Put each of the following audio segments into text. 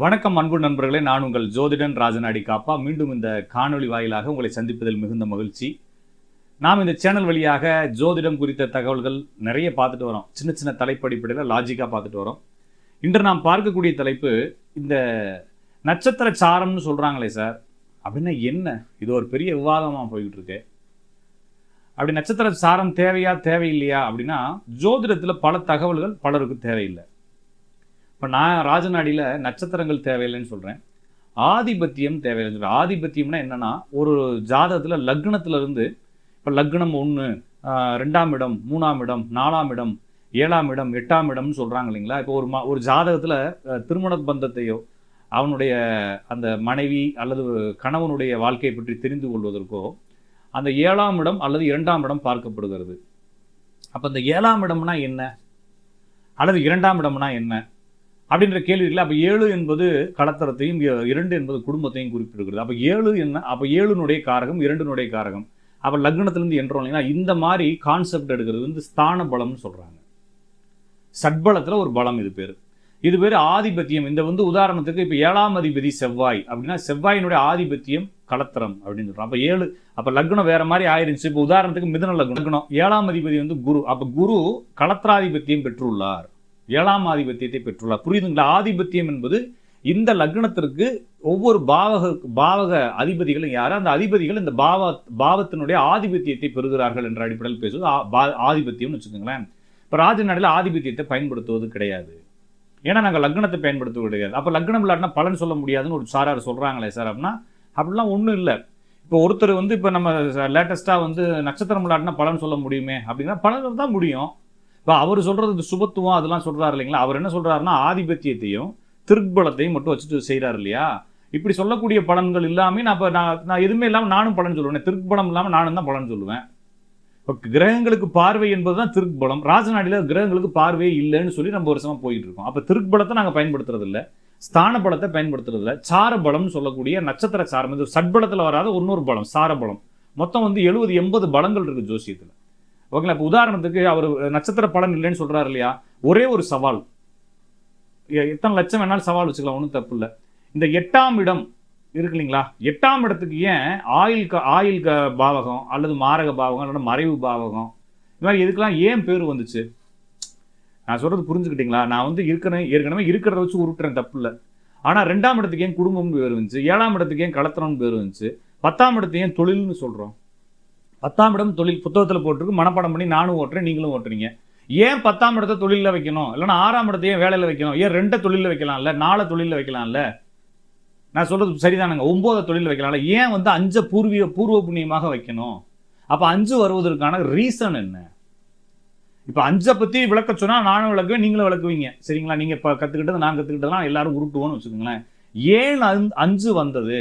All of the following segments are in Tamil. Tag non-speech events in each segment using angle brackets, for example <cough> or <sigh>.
வணக்கம் அன்பு நண்பர்களே. நான் உங்கள் ஜோதிடன் ராஜநாடி காப்பா. மீண்டும் இந்த காணொளி வாயிலாக உங்களை சந்திப்பதில் மிகுந்த மகிழ்ச்சி. நாம் இந்த சேனல் வழியாக ஜோதிடம் குறித்த தகவல்கள் நிறைய பார்த்துட்டு வரோம். சின்ன சின்ன தலைப்படிப்படையில் லாஜிக்காக பார்த்துட்டு வரோம். இன்று நாம் பார்க்கக்கூடிய தலைப்பு இந்த நட்சத்திர சாரம்னு சொல்கிறாங்களே சார். அப்படின்னா என்ன? இது ஒரு பெரிய விவாதமாக போய்கிட்டு இருக்கு அப்படி நட்சத்திர சாரம் தேவையா தேவையில்லையா அப்படின்னா ஜோதிடத்தில் பல தகவல்கள் பலருக்கு தேவையில்லை. இப்போ நான் ராஜநாடியில் நட்சத்திரங்கள் தேவையில்லைன்னு சொல்கிறேன் ஆதிபத்தியம் தேவையில்லைன்னு சொல்கிறேன் ஆதிபத்தியம்னா என்னன்னா ஒரு ஜாதகத்தில் லக்னத்துலேருந்து இப்போ லக்னம் ஒன்று ரெண்டாம் இடம் மூணாம் இடம் நாலாம் இடம் ஏழாம் இடம் எட்டாம் இடம்னு சொல்கிறாங்க இல்லைங்களா? இப்போ ஒரு ம ஒரு ஜாதகத்தில் திருமண பந்தத்தையோ அவனுடைய அந்த மனைவி அல்லது கணவனுடைய வாழ்க்கையை பற்றி தெரிந்து கொள்வதற்கோ அந்த ஏழாம் இடம் அல்லது இரண்டாம் இடம் பார்க்கப்படுகிறது. அப்போ இந்த ஏழாம் இடம்னா என்ன? அல்லது இரண்டாம் இடம்னா என்ன? அப்படின்ற கேள்விகள் அப்போ ஏழு என்பது கடத்தரத்தையும் இரண்டு என்பது குடும்பத்தையும் குறிப்பிட்டிருக்கிறது அப்போ ஏழு என்ன அப்போ ஏழுனுடைய காரகம் இரண்டுனுடைய காரகம். அப்போ லக்னத்திலிருந்து என்றோம் இல்லைன்னா இந்த மாதிரி கான்செப்ட் எடுக்கிறது வந்து ஸ்தான பலம்னு சொல்கிறாங்க சட்பலத்தில் ஒரு பலம் இது பேர். இது பேர் ஆதிபத்தியம். இந்த வந்து உதாரணத்துக்கு இப்போ ஏழாம் அதிபதி செவ்வாய் அப்படின்னா செவ்வாயினுடைய ஆதிபத்தியம் கலத்திரம் அப்படின்னு சொல்கிறோம் அப்போ ஏழு அப்போ லக்னம் வேற மாதிரி ஆயிருந்துச்சு. இப்போ உதாரணத்துக்கு மிதன லக்னம். லக்னம் ஏழாம் அதிபதி வந்து குரு. அப்போ குரு கலத்திராதிபத்தியம் பெற்றுள்ளார். ஏழாம் ஆதிபத்தியத்தை பெற்றுள்ளார். புரியுதுங்களா? ஆதிபத்தியம் என்பது இந்த லக்னத்திற்கு ஒவ்வொரு பாவக பாவக அதிபதிகளும் யார்? அந்த அதிபதிகள் இந்த பாவ பாவத்தினுடைய ஆதிபத்தியத்தை பெறுகிறார்கள் என்ற அடிப்படையில் பேசுவது பா- ஆதிபத்தியம்னு வச்சுக்கோங்களேன். இப்போ ராஜநாடில் ஆதிபத்தியத்தை பயன்படுத்துவது கிடையாது. ஏன்னா நாங்கள் லக்னத்தை பயன்படுத்துவது கிடையாது. அப்போ லக்னம் இல்லாட்டினா பலன் சொல்ல முடியாதுன்னு ஒரு சாரார் சொல்கிறாங்களே சார் அப்படின்னா அப்படிலாம் ஒன்றும் இல்லை. இப்போ ஒருத்தர் வந்து இப்போ நம்ம லேட்டஸ்ட்டாக வந்து நட்சத்திரம் இல்லாட்டினா பலன் சொல்ல முடியுமே அப்படின்னா பலன் தான் முடியும். இப்போ அவர் சொல்கிறது சுபத்துவம் அதெல்லாம் சொல்கிறாரு இல்லைங்களா? அவர் என்ன சொல்கிறாருன்னா ஆதிபத்தியத்தையும் திருப்பலத்தையும் மட்டும் வச்சுட்டு செய்கிறாரு இல்லையா? இப்படி சொல்லக்கூடிய பலன்கள் இல்லாமல் நான் இப்போ நான் நான் எதுவுமே இல்லாமல் நானும் பலன் சொல்லுவேன். திருப்பலம் இல்லாமல் நானும் தான் பலன் சொல்லுவேன். இப்போ கிரகங்களுக்கு பார்வை என்பது தான் திருப்பலம் ராஜநாடியில் கிரகங்களுக்கு பார்வையே இல்லைன்னு சொல்லி நம்ம வருஷமாக போயிட்டு இருக்கோம். அப்போ திருப்பலத்தை நாங்கள் பயன்படுத்துறது இல்லை. ஸ்தான பலத்தை பயன்படுத்துறது இல்லை. சாரபலம்னு சொல்லக்கூடிய நட்சத்திர சாரம். இது சட்பலத்தில் வராத இன்னொரு பலம் சார பலம் மொத்தம் வந்து எழுபது எண்பது பலங்கள் இருக்குது ஜோசியத்தில். ஓகேங்களா? இப்போ உதாரணத்துக்கு அவர் நட்சத்திர பலன் இல்லைன்னு சொல்கிறாரு இல்லையா? ஒரே ஒரு சவால். எத்தனை லட்சம் வேணாலும் சவால் வச்சுக்கலாம் ஒன்றும் தப்பு இல்லை இந்த எட்டாம் இடம் இருக்கு இல்லைங்களா? எட்டாம் இடத்துக்கு ஏன் ஆயில் க ஆயில் க பாவகம் அல்லது மாரக பாவகம் அல்லது மறைவு பாவகம்? இது மாதிரி இதுக்கெல்லாம் ஏன் பேர் வந்துச்சு? நான் சொல்கிறது புரிஞ்சுக்கிட்டீங்களா? நான் வந்து இருக்கிறேன் ஏற்கனவே இருக்கிறத வச்சு உருட்டுறேன் தப்பு இல்லை ஆனால் ரெண்டாம் இடத்துக்கு ஏன் குடும்பம்னு பேர் வந்துச்சு? ஏழாம் இடத்துக்கு ஏன் கலத்திரம்னு பேர் வந்துச்சு? பத்தாம் இடத்துக்கு ஏன் தொழில்னு சொல்கிறோம் பத்தாம் இடம் தொழில் புத்தகத்தில் போட்டிருக்கு. மனப்பாடம் பண்ணி நானும் ஓட்டுறேன் நீங்களும் ஓட்டுறீங்க. ஏன் பத்தாம் இடத்த தொழிலில் வைக்கணும்? இல்லைன்னா ஆறாம் இடத்த ஏன் வேலையில் வைக்கணும்? ஏன் ரெண்டை தொழிலில் வைக்கலாம்ல நாலு தொழிலில் வைக்கலாம்ல நான் சொல்கிறது சரிதானுங்க. ஒம்போதை தொழிலில் வைக்கலாம்ல ஏன் வந்து அஞ்சு பூர்வீக பூர்வ புண்ணியமாக வைக்கணும்? அப்போ அஞ்சு வருவதற்கான ரீசன் என்ன? இப்போ அஞ்சை பற்றி விளக்க சொன்னால் நானும் விளக்குவேன் நீங்களும் விளக்குவீங்க. சரிங்களா? நீங்கள் இப்போ கற்றுக்கிட்டது நான் கற்றுக்கிட்டதெல்லாம் எல்லாரும் உருட்டுவோன்னு வச்சுக்கோங்களேன். ஏன் அஞ்சு வந்தது.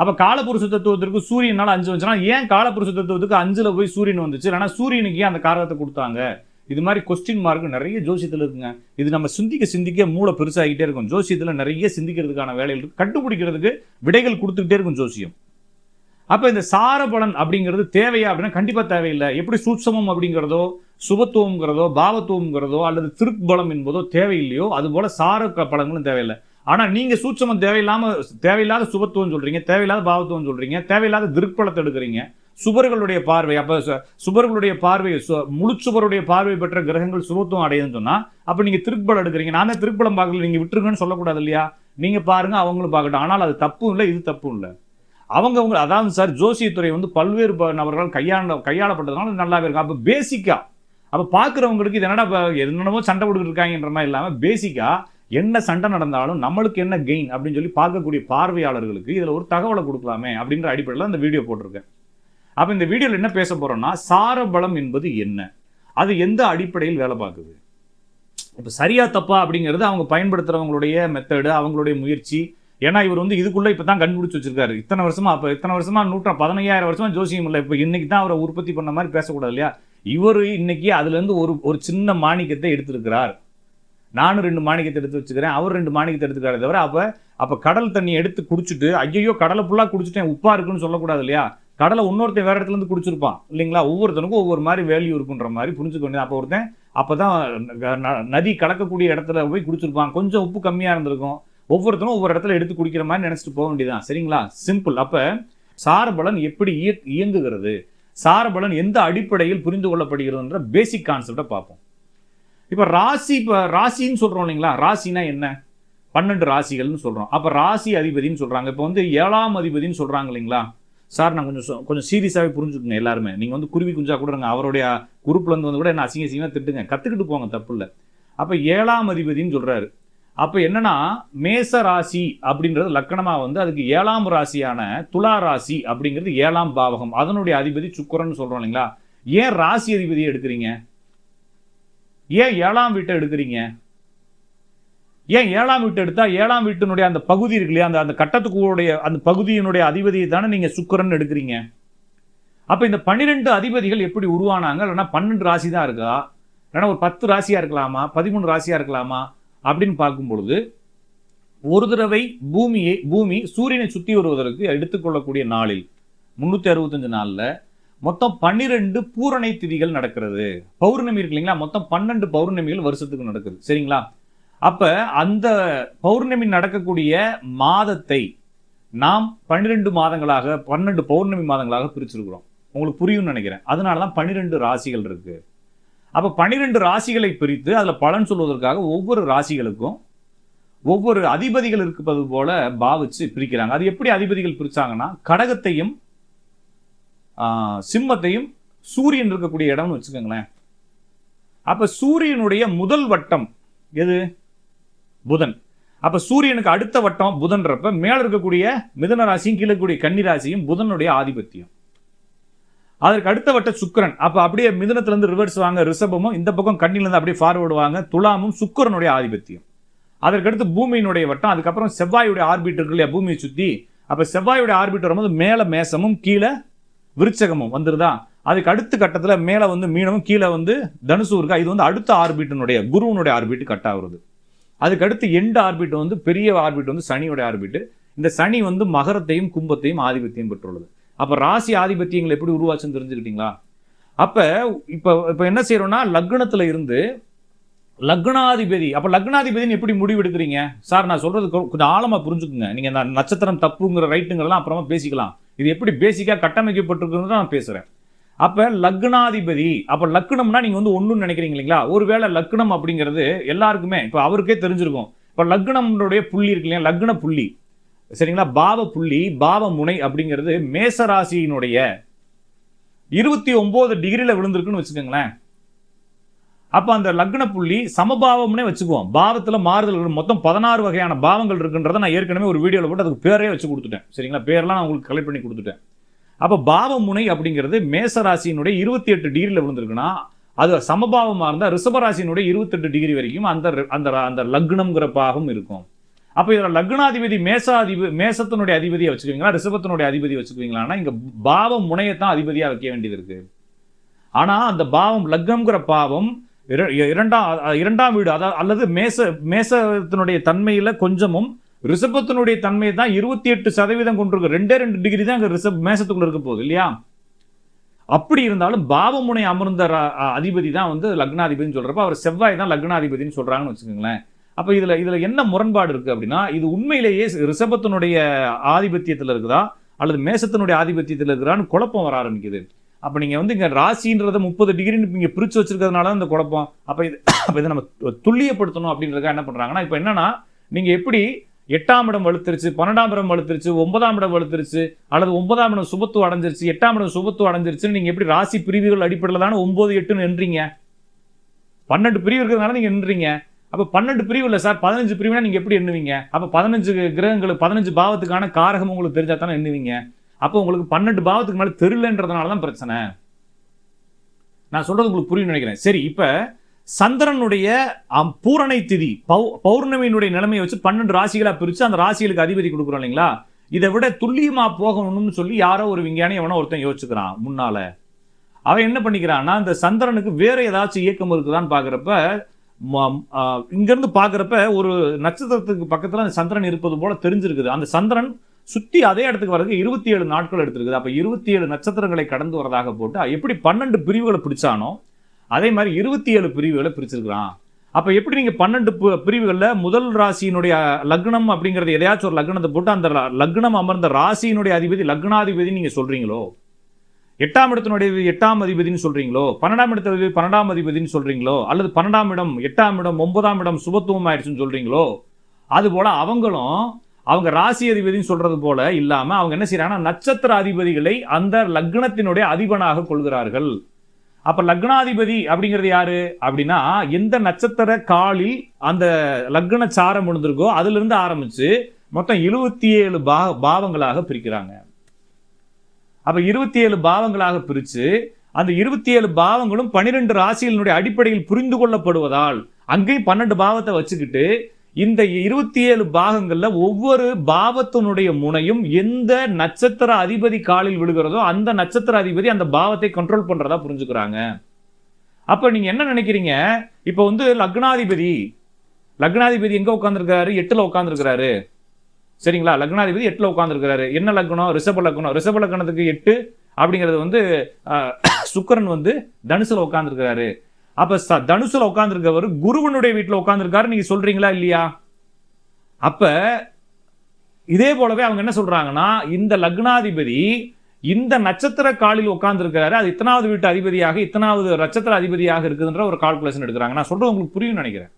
அப்போ காலபுருஷ தத்துவத்திற்கு சூரியனால அஞ்சு வந்துச்சுன்னா ஏன் காலபுருஷ தத்துவத்துக்கு அஞ்சுல போய் சூரியன் வந்துச்சு? இல்லைன்னா சூரியனுக்கு ஏன் அந்த காரகத்தை கொடுத்தாங்க? இது மாதிரி கொஸ்டின் மார்க் நிறைய ஜோசியத்தில் இருக்குங்க. இது நம்ம சிந்திக்க சிந்திக்க மூளை பெருசாகிட்டே இருக்கும். ஜோசியத்தில் நிறைய சிந்திக்கிறதுக்கான வேலைகள் கண்டுபிடிக்கிறதுக்கு விடைகள் கொடுத்துக்கிட்டே இருக்கும் ஜோசியம். அப்போ இந்த சாரபலன் அப்படிங்கிறது தேவையா அப்படின்னா கண்டிப்பாக தேவையில்லை. எப்படி சூட்சமம் அப்படிங்கிறதோ சுபத்துவங்கிறதோ பாவத்துவம்ங்கிறதோ அல்லது திருப்பலம் என்பதோ தேவையில்லையோ அதுபோல் சார பலங்களும் தேவையில்லை. ஆனால் நீங்கள் சூட்சமம் தேவையில்லாம தேவையில்லாத சுபத்துவம் சொல்கிறீங்க தேவையில்லாத பாவத்துவம் சொல்கிறீங்க தேவையில்லாத திருப்பலத்தை எடுக்கிறீங்க. சுபர்களுடைய பார்வை அப்போ சுபர்களுடைய பார்வை சு- முழு சுபருடைய பார்வை பெற்ற கிரகங்கள் சுபத்துவம் அடையுதுன்னு சொன்னால் அப்போ நீங்கள் திருப்பலம் எடுக்கிறீங்க. நான் தான் திருப்பலம் பார்க்கல நீங்கள் விட்டுருங்கன்னு சொல்லக்கூடாது இல்லையா? நீங்கள் பாருங்கள் அவங்களும் பார்க்கட்டும். ஆனால் அது தப்பும் இல்லை இது தப்பும் இல்லை. அவங்க அவங்க அதாவது சார் ஜோசியத்துறை வந்து பல்வேறு ப- நபர்களால் கையாண்ட கையாளப்பட்டதுனால நல்லாவே இருக்கும் அப்போ பேசிக்காக அப்போ பார்க்குறவங்களுக்கு இது என்னடா என்னென்னமோ சண்டை போட்டுக்கிட்டு இருக்காங்கன்ற மாதிரி இல்லாமல் பேசிக்காக என்ன சண்டை நடந்தாலும் நம்மளுக்கு என்ன கெயின் அப்படின்னு சொல்லி பார்க்கக்கூடிய பார்வையாளர்களுக்கு இதில் ஒரு தகவலை கொடுக்கலாமே அப்படின்ற அடிப்படையில் அந்த வீடியோ போட்டிருக்கேன். அப்போ இந்த வீடியோவில் என்ன பேச போகிறோம்னா சாரபலம் என்பது என்ன? அது எந்த அடிப்படையில் வேலை பார்க்குது? இப்போ சரியா தப்பா அப்படிங்கிறது அவங்க பயன்படுத்துகிறவங்களுடைய மெத்தடு அவங்களுடைய முயற்சி. ஏன்னா இவர் வந்து இதுக்குள்ளே இப்போ தான் கண்டுபிடிச்சி வச்சிருக்காரு. இத்தனை வருஷமா அப்போ இத்தனை வருஷமா நூற்ற பதினையாயிரம் வருஷமா ஜோசியம் இல்லை. இப்போ இன்னைக்கு தான் அவரை உற்பத்தி பண்ண மாதிரி பேசக்கூடாது இல்லையா? இவர் இன்னைக்கு அதுலேருந்து ஒரு ஒரு சின்ன மாணிக்கத்தை எடுத்திருக்கிறார். நானும் ரெண்டு மாணிக்கத்தை எடுத்து வச்சுக்கிறேன். அவர் ரெண்டு மாணிக்கத்தை எடுத்துக்கிறாரே தவிர அப்போ அப்போ கடல் தண்ணி எடுத்து குடிச்சிட்டு ஐயோ கடலை ஃபுல்லாக குடிச்சிட்டேன் உப்பா இருக்குன்னு சொல்லக்கூடாது இல்லையா? கடலை இன்னொருத்தன் வேறு இடத்துல இருந்து குடிச்சிருப்பான் இல்லைங்களா? ஒவ்வொருத்தனுக்கும் ஒவ்வொரு மாதிரி வேல்யூ இருக்குன்ற மாதிரி புரிஞ்சுக்க வேண்டியது. அப்போ ஒருத்தன் அப்போ தான் நதி கலக்கக்கூடிய இடத்துல போய் குடிச்சிருப்பான். கொஞ்சம் உப்பு கம்மியாக இருந்திருக்கும். ஒவ்வொருத்தரும் ஒவ்வொரு இடத்துல எடுத்து குடிக்கிற மாதிரி நினச்சிட்டு போக வேண்டியதான் சரிங்களா? சிம்பிள் அப்போ சாரபலன் எப்படி இய- இயங்குகிறது? சாரபலன் எந்த அடிப்படையில் புரிந்து கொள்ளப்படுகிறதுன்ற பேசிக் கான்செப்டை பார்ப்போம். இப்போ ராசி இப்போ ராசின்னு சொல்கிறோம் இல்லைங்களா? ராசினா என்ன? பன்னெண்டு ராசிகள்னு சொல்கிறோம் அப்போ ராசி அதிபதின்னு சொல்கிறாங்க இப்போ வந்து ஏழாம் அதிபதின்னு சொல்கிறாங்க இல்லைங்களா? சார் நான் கொஞ்சம் சொ- கொஞ்சம் சீரியஸாகவே புரிஞ்சுக்கோங்க எல்லாருமே. நீங்கள் வந்து குருவி குஞ்சா கூட இருங்க. அவருடைய குரூப்பில் வந்து கூட என்ன அசிங்க அசிங்கமாக திட்டுங்க. கற்றுக்கிட்டு போங்க தப்பு இல்லை. அப்போ ஏழாம் அதிபதின்னு சொல்கிறாரு அப்போ என்னன்னா மேச ராசி அப்படின்றது லக்கணமாக வந்து அதுக்கு ஏழாம் ராசியான துலா ராசி அப்படிங்கிறது ஏழாம் பாவகம். அதனுடைய அதிபதி சுக்கரன் சொல்கிறோம் இல்லைங்களா? ஏன் ராசி அதிபதியை எடுக்கிறீங்க? ஏன் ஏழாம் வீட்டை எடுக்கிறீங்க? ஏன் ஏழாம் வீட்டை எடுத்தால் ஏழாம் வீட்டினுடைய அந்த பகுதி இருக்கு இல்லையா? அந்த அந்த கட்டத்துக்குடைய அந்த பகுதியினுடைய அதிபதியை தானே நீங்கள் சுக்கரன் எடுக்கிறீங்க. அப்போ இந்த பன்னிரெண்டு அதிபதிகள் எப்படி உருவானாங்க? இல்லைன்னா பன்னெண்டு ராசி தான் இருக்கா? இல்லைன்னா ஒரு பத்து ராசியாக இருக்கலாமா? பதிமூணு ராசியாக இருக்கலாமா? அப்படின்னு பார்க்கும் பொழுது ஒரு தடவை பூமியை பூமி சூரியனை சுற்றி வருவதற்கு எடுத்துக்கொள்ளக்கூடிய நாளில் முந்நூற்றி அறுபத்தஞ்சு நாளில் மொத்தம் பன்னிரெண்டு பூரணை திதிகள் நடக்கிறது. பௌர்ணமி இருக்கு இல்லைங்களா? மொத்தம் பன்னெண்டு பௌர்ணமிகள் வருஷத்துக்கு நடக்குது. சரிங்களா? அப்போ அந்த பௌர்ணமி நடக்கக்கூடிய மாதத்தை நாம் பன்னிரெண்டு மாதங்களாக பன்னெண்டு பௌர்ணமி மாதங்களாக பிரிச்சிருக்கிறோம். உங்களுக்கு புரியும்னு நினைக்கிறேன். அதனால தான் பன்னிரெண்டு ராசிகள் இருக்கு. அப்போ பன்னிரெண்டு ராசிகளை பிரித்து அதில் பலன் சொல்வதற்காக ஒவ்வொரு ராசிகளுக்கும் ஒவ்வொரு அதிபதிகள் இருப்பது போல பாவிச்சு பிரிக்கிறாங்க. அது எப்படி அதிபதிகள் பிரித்தாங்கன்னா கடகத்தையும் சிம்மத்தையும் சூரியன் இருக்கக்கூடிய இடம்னு வச்சுக்கோங்களேன். அப்போ சூரியனுடைய முதல் வட்டம் எது? புதன். அப்போ சூரியனுக்கு அடுத்த வட்டம் புதன்றப்ப மேலே இருக்கக்கூடிய மிதன ராசியும் கீழே இருக்கக்கூடிய கன்னி ராசியும் புதனுடைய ஆதிபத்தியம். அதற்கு அடுத்த வட்ட சுக்கரன். அப்போ அப்படியே மிதனத்துலேருந்து ரிவர்ஸ் வாங்க ரிஷபமும் இந்த பக்கம் கண்ணிலேருந்து அப்படியே ஃபார்வர்டு வாங்க துலாமும் சுக்கிரனுடைய ஆதிபத்தியம். அதற்கடுத்து பூமியினுடைய வட்டம் அதுக்கப்புறம் செவ்வாயுடைய ஆர்பிட் இருக்கு இல்லையா பூமியை சுற்றி அப்போ செவ்வாயுடைய ஆர்பிட் வரும்போது மேலே மேசமும் கீழே விருச்சகமும் வந்துருதா? அதுக்கு அடுத்த கட்டத்தில் மேலே வந்து மீனமும் கீழே வந்து தனுசு இருக்கா? இது வந்து அடுத்த ஆர்பிட்டினுடைய குருவனுடைய ஆர்பிட் கட் ஆகுறது. அதுக்கு அடுத்து எண்டு ஆர்பிட் வந்து பெரிய ஆர்பிட் வந்து சனியுடைய ஆர்பிட்டு. இந்த சனி வந்து மகரத்தையும் கும்பத்தையும் ஆதிபத்தியம் பெற்றுள்ளது. அப்போ ராசி ஆதிபத்தியங்கள் எப்படி உருவாச்சுன்னு தெரிஞ்சுக்கிட்டீங்களா? அப்போ இப்போ இப்போ என்ன செய்கிறோன்னா லக்னத்தில் இருந்து லக்னாதிபதி அப்போ லக்னாதிபதினு எப்படி முடிவெடுக்கிறீங்க சார் நான் சொல்கிறது கொஞ்சம் ஆழமாக புரிஞ்சுக்குங்க. நீங்கள் இந்த நட்சத்திரம் தப்புங்கிற ரைட்டுங்கிறலாம் அப்புறமா பேசிக்கலாம். இது எப்படி பேசிக்காக கட்டமைக்கப்பட்டிருக்குன்னு நான் பேசுகிறேன் அப்போ லக்னாதிபதி அப்போ லக்னம்னா நீங்கள் வந்து ஒன்றுன்னு நினைக்கிறீங்க இல்லைங்களா? ஒருவேளை லக்னம் அப்படிங்கிறது எல்லாருக்குமே இப்போ அவருக்கே தெரிஞ்சிருக்கும். இப்போ லக்னம்னுடைய புள்ளி இருக்கு இல்லையா? லக்ன புள்ளி. சரிங்களா? பாவ புள்ளி பாவ முனை அப்படிங்கிறது மேசராசியினுடைய இருபத்தி ஒம்பது டிகிரியில் விழுந்திருக்குன்னு வச்சுக்கோங்களேன். அப்போ அந்த லக்ன புள்ளி சமபாவம்னே வச்சுக்குவோம். பாவத்தில் மாறுதல் மொத்தம் பதினாறு வகையான பாவங்கள் இருக்குன்றதை நான் ஏற்கனவே ஒரு வீடியோவில் போட்டு அதுக்கு பேரே வச்சு கொடுத்துட்டேன். சரிங்களா? பேரெலாம் நான் உங்களுக்கு கலெக்ட் பண்ணி கொடுத்துட்டேன். அப்போ பாவமுனை அப்படிங்கிறது மேச ராசியினுடைய இருபத்தி எட்டு டிகிரியில் விழுந்திருக்குன்னா அது சமபாவமாக இருந்தால் ரிஷபராசியினுடைய இருபத்தெட்டு டிகிரி வரைக்கும் அந்த அந்த அந்த லக்னம்ங்கிற பாகம் இருக்கும். அப்போ இதில் லக்னாதிபதி மேசாதிபதி மேசத்தினுடைய அதிபதியை வச்சுக்குவீங்களா? ரிஷபத்தினுடைய அதிபதி வச்சுக்குவீங்களான்னா பாவ பாவம் முனையத்தான் அதிபதியாக வைக்க வேண்டியது இருக்குது ஆனால் அந்த பாவம் லக்னம்ங்கிற பாவம் இரண்டாம் இரண்டாம் வீடு அதாவது அல்லது மேச மேசத்தினுடைய தன்மையில் கொஞ்சமும் ரிஷபத்தினுடைய தன்மை தான் இருபத்தி எட்டு சதவீதம் கொண்டிருக்கு. ரெண்டே ரெண்டு டிகிரி தான் அங்கே ரிஷப் மேசத்துக்குள்ள இருக்க போகுது இல்லையா? அப்படி இருந்தாலும் பாவமுனை அமர்ந்த அதிபதி தான் வந்து லக்னாதிபதினு சொல்கிறப்ப அவர் செவ்வாய் தான் லக்னாதிபதினு சொல்கிறாங்கன்னு வச்சுக்கோங்களேன். அப்போ இதில் இதில் என்ன முரண்பாடு இருக்குது அப்படின்னா இது உண்மையிலேயே ரிஷபத்தினுடைய ஆதிபத்தியத்தில் இருக்குதா அல்லது மேசத்தினுடைய ஆதிபத்தியத்தில் இருக்கிறான்னு குழப்பம் வர ஆரம்பிக்குது. அப்போ நீங்கள் வந்து இங்கே ராசின்றத முப்பது டிகிரின்னு இங்கே பிரித்து வச்சுருக்கிறதுனால தான் இந்த குழப்பம். அப்போ இது அப்போ இதை நம்ம துல்லியப்படுத்தணும் அப்படின்றதுக்காக என்ன பண்ணுறாங்கன்னா இப்போ என்னென்னா நீங்கள் எப்படி எட்டாம் இடம் வலுத்துருச்சு பன்னெண்டாம் இடம் வலுத்துருச்சு ஒன்பதாம் இடம் வலுத்துருச்சு அல்லது ஒன்பதாம் இடம் சுபத்துவம் அடைஞ்சிருச்சு எட்டாம் இடம் சுபத்துவம் அடைஞ்சிருச்சுன்னு நீங்கள் எப்படி ராசி பிரிவுகள் அடிப்படையில் தானே ஒம்பது எட்டுன்னு நின்றீங்க? பன்னெண்டு பிரிவு இருக்கிறதுனால நீங்கள் நின்றீங்க. அப்போ பன்னெண்டு பிரிவு இல்லை சார் பதினஞ்சு பிரிவுனா நீங்கள் எப்படி எண்ணுவீங்க? அப்போ பதினஞ்சு கிரகங்களுக்கு பதினஞ்சு பாவத்துக்கான காரகம் உங்களுக்கு தெரிஞ்சால் தானே எண்ணுவீங்க. அப்போ உங்களுக்கு பன்னெண்டு பாவத்துக்கு மேலே தெரிலன்றதுனால தான் பிரச்சனை. நான் சொல்றது உங்களுக்கு புரியும் நினைக்கிறேன். சரி இப்போ சந்திரனுடைய அம், பூரணை திதி பௌ- பௌர்ணமியினுடைய நிலைமையை வச்சு பன்னெண்டு ராசிகளாக பிரித்து அந்த ராசிகளுக்கு அதிபதி கொடுக்குறோம் இல்லைங்களா? இதை விட துல்லியமாக போகணும்னு சொல்லி யாரோ ஒரு விஞ்ஞானி எவனோ ஒருத்தன் யோசிச்சுக்கிறான் முன்னால். அவன் என்ன பண்ணிக்கிறான்னா இந்த சந்திரனுக்கு வேறு ஏதாச்சும் இயக்கம் இருக்குதான்னு பார்க்குறப்ப ம- பார்க்குறப்ப ஒரு நட்சத்திரத்துக்கு பக்கத்தில் அந்த சந்திரன் இருப்பது போல் தெரிஞ்சிருக்குது. அந்த சந்திரன் சுற்றி அதே இடத்துக்கு வரதுக்கு இருபத்தி ஏழு நாட்கள் எடுத்திருக்குது. அப்போ இருபத்தி ஏழு நட்சத்திரங்களை கடந்து வரதாக போட்டு எப்படி பன்னெண்டு பிரிவுகளை பிடிச்சானோ அதே மாதிரி இருபத்தி ஏழு பிரிவுகளை பிரிச்சிருக்கிறான். அப்போ எப்படி நீங்கள் பன்னெண்டு பிரிவுகளில் முதல் ராசியினுடைய லக்னம் அப்படிங்கிறது எதையாச்சும் ஒரு லக்னத்தை போட்டு அந்த லக்னம் அமர்ந்த ராசியினுடைய அதிபதி லக்னாதிபதி நீங்கள் சொல்கிறீங்களோ எட்டாம் இடத்தினுடைய எட்டாம் அதிபதினு சொல்கிறீங்களோ பன்னெண்டாம் இடத்து அதிபதி பன்னெண்டாம் அதிபதினு சொல்கிறீங்களோ அல்லது பன்னெண்டாம் இடம் எட்டாம் இடம் ஒன்பதாம் இடம் சுபத்துவம் ஆயிடுச்சுன்னு சொல்கிறீங்களோ அதுபோல் அவங்களும் அவங்க ராசி அதிபதினு சொல்றது போல இல்லாம அவங்க என்ன செய்யறாங்கன்னா நட்சத்திர அதிபதிகளை அந்த லக்னத்தினுடைய அதிபனாக கொள்கிறார்கள். அப்ப லக்னாதிபதி அப்படிங்கிறது யாரு? அப்படின்னா எந்த நட்சத்திர காலில் அந்த லக்ன சாரம் விழுந்திருக்கோ அதுல இருந்து ஆரம்பிச்சு மொத்தம் இருபத்தி ஏழு பா பாவங்களாக பிரிக்கிறாங்க. அப்ப இருபத்தி ஏழு பாவங்களாக பிரிச்சு அந்த இருபத்தி ஏழு பாவங்களும் பன்னிரெண்டு ராசிகளினுடைய அடிப்படையில் புரிந்து கொள்ளப்படுவதால் அங்கேயும் பன்னெண்டு பாவத்தை வச்சுக்கிட்டு இந்த இருபத்தி ஏழு பாகங்களில் ஒவ்வொரு பாவத்தினுடைய முனையும் எந்த நட்சத்திர அதிபதி காலில் விழுகிறதோ அந்த நட்சத்திர அதிபதி அந்த பாவத்தை கண்ட்ரோல் பண்ணுறதா புரிஞ்சுக்கிறாங்க. அப்போ நீங்கள் என்ன நினைக்கிறீங்க? இப்போ வந்து லக்னாதிபதி லக்னாதிபதி எங்கே உட்காந்துருக்காரு எட்டில் உட்காந்துருக்கிறாரு சரிங்களா? லக்னாதிபதி எட்டில் உட்காந்துருக்கிறாரு என்ன லக்னம்? ரிஷப லக்னம். ரிஷப லக்னத்துக்கு எட்டு அப்படிங்கிறது வந்து சுக்கரன் வந்து தனுசில் உட்காந்துருக்கிறாரு அப்ப ச- தனுசுல உட்காந்துருக்கவர் குருவனுடைய வீட்டில் உட்காந்துருக்காரு நீங்க சொல்றீங்களா இல்லையா? அப்ப இதே போலவே அவங்க என்ன சொல்றாங்கன்னா இந்த லக்னாதிபதி இந்த நட்சத்திர காலில் உட்காந்துருக்கிறாரு அது இத்தனாவது வீட்டு அதிபதியாக இத்தனாவது நட்சத்திர அதிபதியாக இருக்குதுன்ற ஒரு கால்குலேஷன் எடுக்கிறாங்க. நான் சொல்றது உங்களுக்கு புரியும் நினைக்கிறேன்.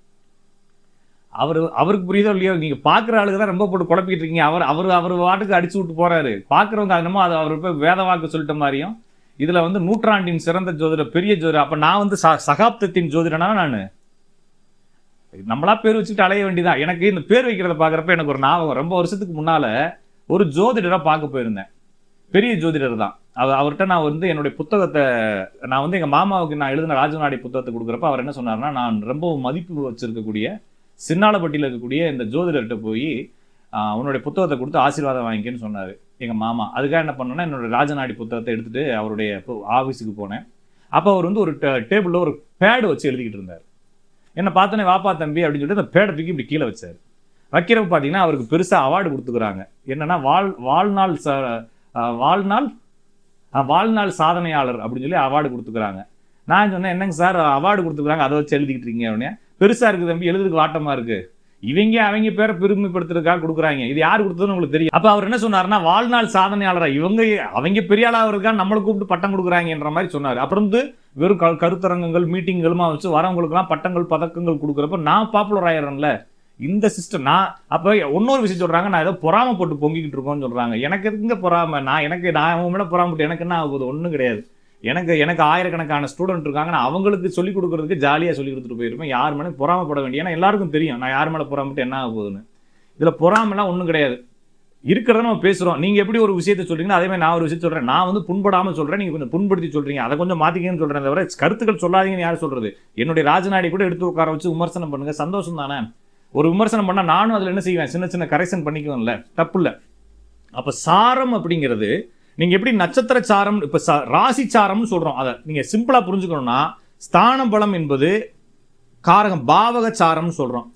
அவர் அவருக்கு புரியுதோ இல்லையோ நீங்க பாக்குற ஆளுங்க தான் ரொம்ப போட்டு குழப்பிட்டு இருக்கீங்க. அவர் அவர் அவர் வாட்டுக்கு அடிச்சு விட்டு போறாரு. பாக்குறவங்க என்னமோ அது அவர் போய் வேத வாக்கு சொல்லிட்ட மாதிரியும். இதில் வந்து நூற்றாண்டின் சிறந்த ஜோதிடர் பெரிய ஜோதிடர் அப்போ நான் வந்து ச- சகாப்தத்தின் ஜோதிடனா நான்? நம்மளா பேர் வச்சுட்டு அலைய வேண்டியதான் எனக்கு இந்த பேர் வைக்கிறத பார்க்குறப்ப எனக்கு ஒரு ஞாபகம் ரொம்ப வருஷத்துக்கு முன்னால் ஒரு ஜோதிடரை பார்க்க போயிருந்தேன். பெரிய ஜோதிடர் தான். அவர் அவர்கிட்ட நான் வந்து என்னுடைய புத்தகத்தை நான் வந்து எங்கள் மாமாவுக்கு நான் எழுதின ராஜநாடி புத்தகத்தை கொடுக்குறப்ப அவர் என்ன சொன்னார்னா நான் ரொம்ப மதிப்பு வச்சிருக்கக்கூடிய சின்னாலப்பட்டியில் இருக்கக்கூடிய இந்த ஜோதிடர்கிட்ட போய் அவனுடைய புத்தகத்தை கொடுத்து ஆசீர்வாதம் வாங்கிக்கன்னு சொன்னார். எங்கள் மாமா. அதுக்காக என்ன பண்ணேன்னா என்னோட ராஜநாடி புத்தகத்தை எடுத்துகிட்டு அவருடைய ஆஃபீஸுக்கு போனேன். அப்போ அவர் வந்து ஒரு டேபிளில் ஒரு பேடு வச்சு எழுதிக்கிட்டு இருந்தார். என்னை பார்த்தோன்னே வாப்பா தம்பி அப்படின்னு சொல்லிட்டு அந்த பேடை தூக்கி இப்படி கீழே வச்சார். வைக்கிறப்ப பார்த்தீங்கன்னா அவருக்கு பெருசாக அவார்டு கொடுத்துக்கிறாங்க. என்னன்னா வாழ் வாழ்நாள் ச வாழ்நாள் வாழ்நாள் சாதனையாளர் அப்படின்னு சொல்லி அவார்டு கொடுத்துக்கிறாங்க. நான் சொன்னேன் என்னங்க சார் அவார்டு கொடுத்துக்கிறாங்க அதை வச்சு எழுதிக்கிட்டு இருக்கீங்க அப்படின்னு. பெருசாக இருக்குது தம்பி எழுதுறதுக்கு வாட்டமாக இருக்குது இவங்க அவங்க பேரை பெருமைப்படுத்துறதுக்காக கொடுக்குறாங்க. இது யார் கொடுத்ததுன்னு உங்களுக்கு தெரியும். அப்போ அவர் என்ன சொன்னார்னா வாழ்நாள் சாதனையாளராக இவங்க அவங்க பெரிய ஆளா இருக்கா நம்மளை கூப்பிட்டு பட்டம் கொடுக்குறாங்கன்ற மாதிரி சொன்னார். அப்புறம் வந்து வெறும் க- கருத்தரங்கங்கள் மீட்டிங்களுமா வச்சு வரவங்களுக்குலாம் பட்டங்கள் பதக்கங்கள் கொடுக்குறப்ப நான் பாப்புலர் ஆயிடுறேன்ல. இந்த சிஸ்டம் நான் அப்போ இன்னொரு விஷயம் சொல்கிறாங்க நான் ஏதோ பொறாமப்பட்டு பொங்கிக்கிட்டு இருக்கோம்னு சொல்கிறாங்க எனக்கு எதுங்க பொறாம? நான் எனக்கு நான் அவங்க மேலே பொறாமப்பட்டு எனக்கு என்ன ஆகுது ஒன்றும் கிடையாது. எனக்கு எனக்கு ஆயிரக்கணக்கான ஸ்டூடெண்ட் இருக்காங்க. நான் அவங்களுக்கு சொல்லிக் கொடுக்குறதுக்கு ஜாலியாக சொல்லி கொடுத்துட்டு போயிருப்பேன். யார் மேலே பொறாமப்பட வேண்டிய ஏன்னா எல்லாருக்கும் தெரியும். நான் யார் மேலே பொறாமட்டு என்ன ஆக போகுதுன்னு. இதில் பொறாமலாம் ஒன்றும் கிடையாது. இருக்கிறத நம்ம பேசுகிறோம் நீங்கள் எப்படி ஒரு விஷயத்தை சொல்கிறீங்களோ அதே மாதிரி நான் ஒரு விஷயத்தை சொல்கிறேன் நான் வந்து புண்படாமல் சொல்கிறேன் நீங்கள் கொஞ்சம் புண்படுத்தி சொல்கிறீங்க அதை கொஞ்சம் மாற்றிக்கன்னு சொல்கிறேன் தவிர கருத்துக்கள் சொல்லாதீங்கன்னு யார் சொல்கிறது என்னுடைய ராஜநாடி கூட எடுத்து உட்கார வச்சு விமர்சனம் பண்ணுங்கள் சந்தோஷம் தானே? ஒரு விமர்சனம் பண்ணால் நானும் அதில் என்ன செய்வேன்? சின்ன சின்ன கரெக்ஷன் பண்ணிக்குவேன்ல. தப்பு இல்லை. அப்போ சாரம் அப்படிங்கிறது நீங்கள் எப்படி நட்சத்திர சாரம் இப்போ ச- ராசி சாரம்னு சொல்கிறோம் அதை நீங்கள் சிம்பிளாக புரிஞ்சுக்கணும்னா ஸ்தான பலம் என்பது காரகம் பாவக சாரம்னு சொல்கிறோம்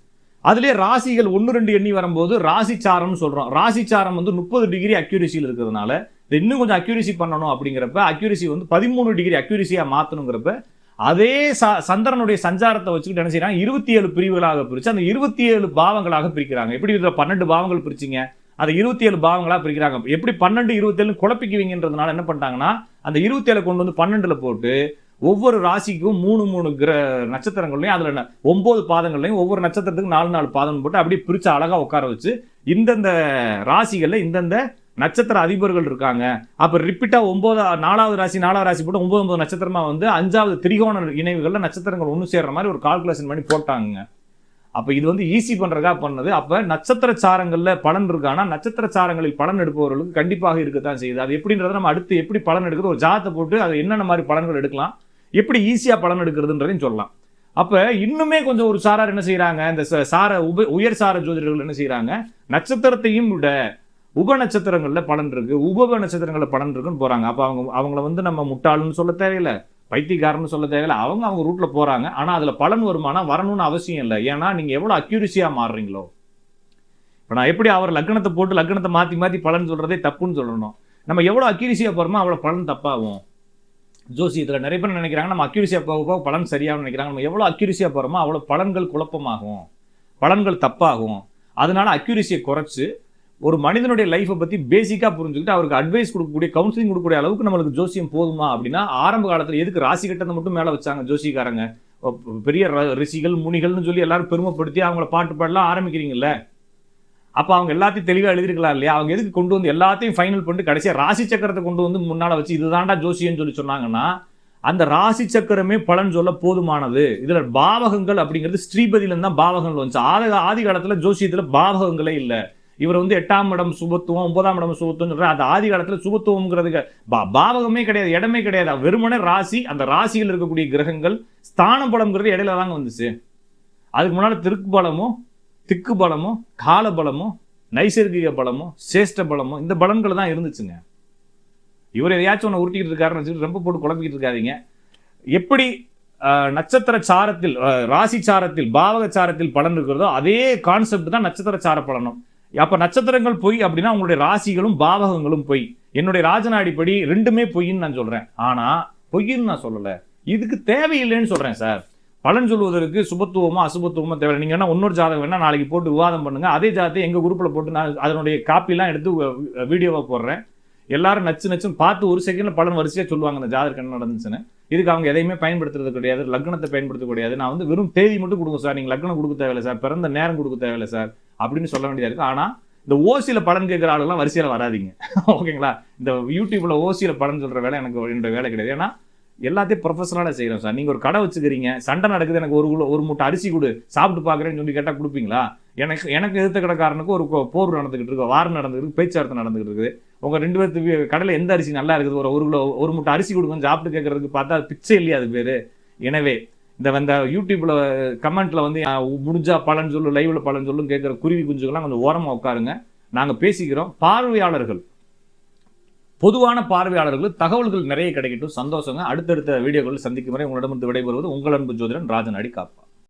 அதுலேயே ராசிகள் ஒன்று ரெண்டு எண்ணி வரும்போது ராசி சாரம்னு சொல்கிறோம் ராசி சாரம் வந்து முப்பது டிகிரி அக்யூரிசியில் இருக்கிறதுனால இதை இன்னும் கொஞ்சம் அக்யூரிசி பண்ணணும் அப்படிங்கிறப்ப அக்யூரிசி வந்து பதிமூணு டிகிரி அக்யூரிசியாக மாற்றணுங்கிறப்ப அதே ச- சந்திரனுடைய சஞ்சாரத்தை வச்சுக்கிட்டு என்ன செய்யறாங்க இருபத்தி ஏழு பிரிவுகளாக பிரித்து அந்த இருபத்தி ஏழு பாவங்களாக பிரிக்கிறாங்க. எப்படி இதில் பன்னெண்டு பாவங்கள் பிரிச்சிங்க? அதை இருபத்தி ஏழு பாவங்களாக பிரிக்கிறாங்க. எப்படி பன்னெண்டு இருபத்தேழு குழப்பிக்குவீங்கன்றதுனால என்ன பண்ணிட்டாங்கன்னா அந்த இருபத்தி ஏழு கொண்டு வந்து பன்னெண்டில் போட்டு ஒவ்வொரு ராசிக்கும் மூணு மூணு கிர நட்சத்திரங்கள்லையும் அதில் ஒம்பது பாதங்கள்லையும் ஒவ்வொரு நட்சத்திரத்துக்கு நாலு நாலு பாதம் போட்டு அப்படியே பிரித்து அழகாக உட்கார வச்சு இந்தந்த ராசிகளில் இந்தந்த நட்சத்திர அதிபர்கள் இருக்காங்க. அப்போ ரிப்பீட்டாக ஒன்பது நாலாவது ராசி நாலாவது ராசி போட்டு ஒம்பது ஒம்பது நட்சத்திரமாக வந்து அஞ்சாவது திரிகோண இணைவுகளில் நட்சத்திரங்கள் ஒன்று சேர்ற மாதிரி ஒரு கால்குலேஷன் பண்ணி போட்டாங்க அப்போ இது வந்து ஈஸி பண்ணுறதுக்காக பண்ணது. அப்போ நட்சத்திர சாரங்களில் பலன் இருக்கானா நட்சத்திர சாரங்களில் பலன் எடுப்பவர்களுக்கு கண்டிப்பாக இருக்கத்தான் செய்யுது. அது எப்படின்றத நம்ம அடுத்து எப்படி பலன் எடுக்கிறது? ஒரு ஜாதத்தை போட்டு அது என்னென்ன மாதிரி பலன்கள் எடுக்கலாம்? எப்படி ஈஸியாக பலன் எடுக்கிறதுன்றதையும் சொல்லலாம். அப்போ இன்னுமே கொஞ்சம் ஒரு சாரார் என்ன செய்கிறாங்க இந்த ச- சார உப உயர் சார ஜோதிடர்கள் என்ன செய்கிறாங்க நட்சத்திரத்தையும் விட உப நட்சத்திரங்களில் பலன் இருக்குது உப நட்சத்திரங்களில் பலன் இருக்குன்னு போகிறாங்க அப்போ அவங்க அவங்கள வந்து நம்ம முட்டாளுன்னு சொல்ல தேவையில்லை. பைத்தியக்காரன்னு சொல்ல தேவையில்ல. அவங்க அவங்க ரூட்டில் போகிறாங்க ஆனால் அதில் பலன் வருமானம் வரணும்னு அவசியம் இல்லை. ஏன்னா நீங்கள் எவ்வளோ அக்யூரிசியாக மாறுறீங்களோ? இப்போ நான் எப்படி அவர் லக்னத்தை போட்டு லக்னத்தை மாற்றி மாற்றி பலன் சொல்கிறதே தப்புன்னு சொல்லணும். நம்ம எவ்வளோ அக்யூரிசியாக போகிறோமோ அவ்வளோ பலன் தப்பாகும். ஜோசியத்தில் நிறைய பேர் நினைக்கிறாங்க நம்ம அக்யூரிசியாக போக போக பலன் சரியாகும் நினைக்கிறாங்க. நம்ம எவ்வளோ அக்யூரிசியாக போகிறோமோ அவ்வளோ பலன்கள் குழப்பமாகும். பலன்கள் தப்பாகும். அதனால் அக்யூரிசியை குறைச்சி ஒரு மனிதனுடைய லைஃப்பை பற்றி பேசிக்காக புரிஞ்சுக்கிட்டு அவருக்கு அட்வைஸ் கொடுக்கக்கூடிய கவுன்சிலிங் கொடுக்கக்கூடிய அளவுக்கு நம்மளுக்கு ஜோசியம் போதுமா அப்படின்னா ஆரம்ப காலத்தில் எதுக்கு ராசி கட்டத்தை மட்டும் மேலே வச்சாங்க ஜோசிக்காரங்க பெரிய ர- ரிஷிகள் முனிகள்னு சொல்லி எல்லாரும் பெருமைப்படுத்தி அவங்கள பாட்டு பாடலாம் ஆரம்பிக்கிறீங்கல்ல? அப்போ அவங்க எல்லாத்தையும் தெளிவாக எழுதிருக்கலாம் இல்லையா? அவங்க எதுக்கு கொண்டு வந்து எல்லாத்தையும் ஃபைனல் பண்ணிட்டு கடைசியாக ராசி சக்கரத்தை கொண்டு வந்து முன்னால் வச்சு இதுதான்டா ஜோசியம்னு சொல்லி சொன்னாங்கன்னா அந்த ராசி சக்கரமே பலன் சொல்ல போதுமானது. இதில் பாவகங்கள் அப்படிங்கிறது ஸ்ரீபதியிலேருந்து தான் பாவகங்கள் வந்துச்சு. ஆதி ஆதி காலத்துல ஜோசியத்துல பாவகங்களே இல்லை. இவர் வந்து எட்டாம் இடம் சுபத்துவம் ஒன்பதாம் இடம் சுபத்துவம் சொல்கிறார் அந்த ஆதி காலத்தில் சுபத்துவம்ங்கிறதுக்கு பா- பாவகமே கிடையாது இடமே கிடையாது. வெறுமனே ராசி அந்த ராசியில் இருக்கக்கூடிய கிரகங்கள் ஸ்தான பலம்ங்கிறது இடையில தாங்க வந்துச்சு. அதுக்கு முன்னால் திருக்கு பலமோ திக்கு பலமோ கால பலமோ நைசர்கிக பலமோ சேஷ்ட பலமோ இந்த பலன்கள் தான் இருந்துச்சுங்க. இவர் எதையாச்சும் ஒன்று உருட்டிக்கிட்டு இருக்காருன்னு வச்சுட்டு ரொம்ப போட்டு குழப்பிக்கிட்டு இருக்காதீங்க. எப்படி நட்சத்திர சாரத்தில் ராசி சாரத்தில் பாவக சாரத்தில் பலன் இருக்கிறதோ அதே கான்செப்ட் தான் நட்சத்திர சார பலனும். அப்போ நட்சத்திரங்கள் பொய் அப்படின்னா உங்களுடைய ராசிகளும் பாவகங்களும் பொய். என்னுடைய ராஜநாடிப்படி ரெண்டுமே பொய்ன்னு நான் சொல்கிறேன் ஆனால் பொய்ன்னு நான் சொல்லலை. இதுக்கு தேவையில்லைன்னு சொல்கிறேன் சார். பலன் சொல்வதற்கு சுபத்துவமோ அசுபத்துவமோ தேவை நீங்கள் என்ன இன்னொரு ஜாதகம் வேணால் நாளைக்கு போட்டு விவாதம் பண்ணுங்கள் அதே ஜாதகத்தை எங்கள் குரூப்பில் போட்டு நான் அதனுடைய காப்பிலாம் எடுத்து வீடியோவாக போடுறேன். எல்லாரும் நச்சு நச்சுன்னு பார்த்து ஒரு செகண்டில் பலன் வரிசையாக சொல்லுவாங்க. அந்த ஜாதகம் என்ன நடந்துச்சுன்னு. இதுக்கு அவங்க எதையுமே பயன்படுத்துறது கிடையாது. லக்னத்தை பயன்படுத்த கிடையாது. நான் வந்து வெறும் தேதி மட்டும் கொடுங்க சார். நீங்கள் லக்னம் கொடுக்க தேவையில்லை சார். பிறந்த நேரம் கொடுக்க தேவையில்லை சார். அப்படின்னு சொல்ல வேண்டியதாக இருக்குது. ஆனால் இந்த ஓசியில் பலன் கேட்குற ஆளுலாம் வரிசையில் வராதீங்க. <laughs> ஓகேங்களா? இந்த யூடியூப்பில் ஓசியில் பலன் சொல்கிற வேலை எனக்கு என்னோட வேலை கிடையாது. ஏன்னா எல்லாத்தையும் ப்ரொஃபஷனலாக செய்கிறோம் சார். நீங்கள் ஒரு கடை வச்சுக்கிறீங்க சண்டை நடக்குது எனக்கு ஒரு கிலோ ஒரு மூட்டை அரிசி கொடு சாப்பிட்டு பார்க்குறேன்னு சொல்லி கேட்டால் கொடுப்பீங்களா? எனக்கு எனக்கு எதிர்த்த கடைக்காரனுக்கு ஒரு போர் நடந்துகிட்டு இருக்கு வாரம் நடந்துகிட்டு பேச்சுவார்த்தை நடந்துகிட்டு இருக்குது. உங்கள் ரெண்டு பேர்த்து கடையில் எந்த அரிசி நல்லா இருக்குது? ஒரு ஒரு கிலோ ஒரு மூட்டை அரிசி கொடுங்கன்னு சாப்பிட்டு கேட்குறதுக்கு பார்த்தா பிச்சை இல்லையா அது பேர்? எனவே இந்த வந்த யூடியூப்ல கமெண்ட்ல வந்து முடிஞ்சா பலன் சொல்லு லைவ்ல பலன் சொல்லும் கேட்குற குருவி குஞ்சுகள்லாம் கொஞ்சம் ஓரமாக உட்காருங்க. நாங்கள் பேசிக்கிறோம். பார்வையாளர்கள். பொதுவான பார்வையாளர்களுக்கு தகவல்கள் நிறைய கிடைக்கட்டும். சந்தோஷங்க. அடுத்தடுத்த வீடியோக்களில் சந்திக்கும் வரை உங்களிடமிருந்து விடைபெறுவது உங்கள் அன்பு ஜோதிடன் ராஜநாடி காப்பா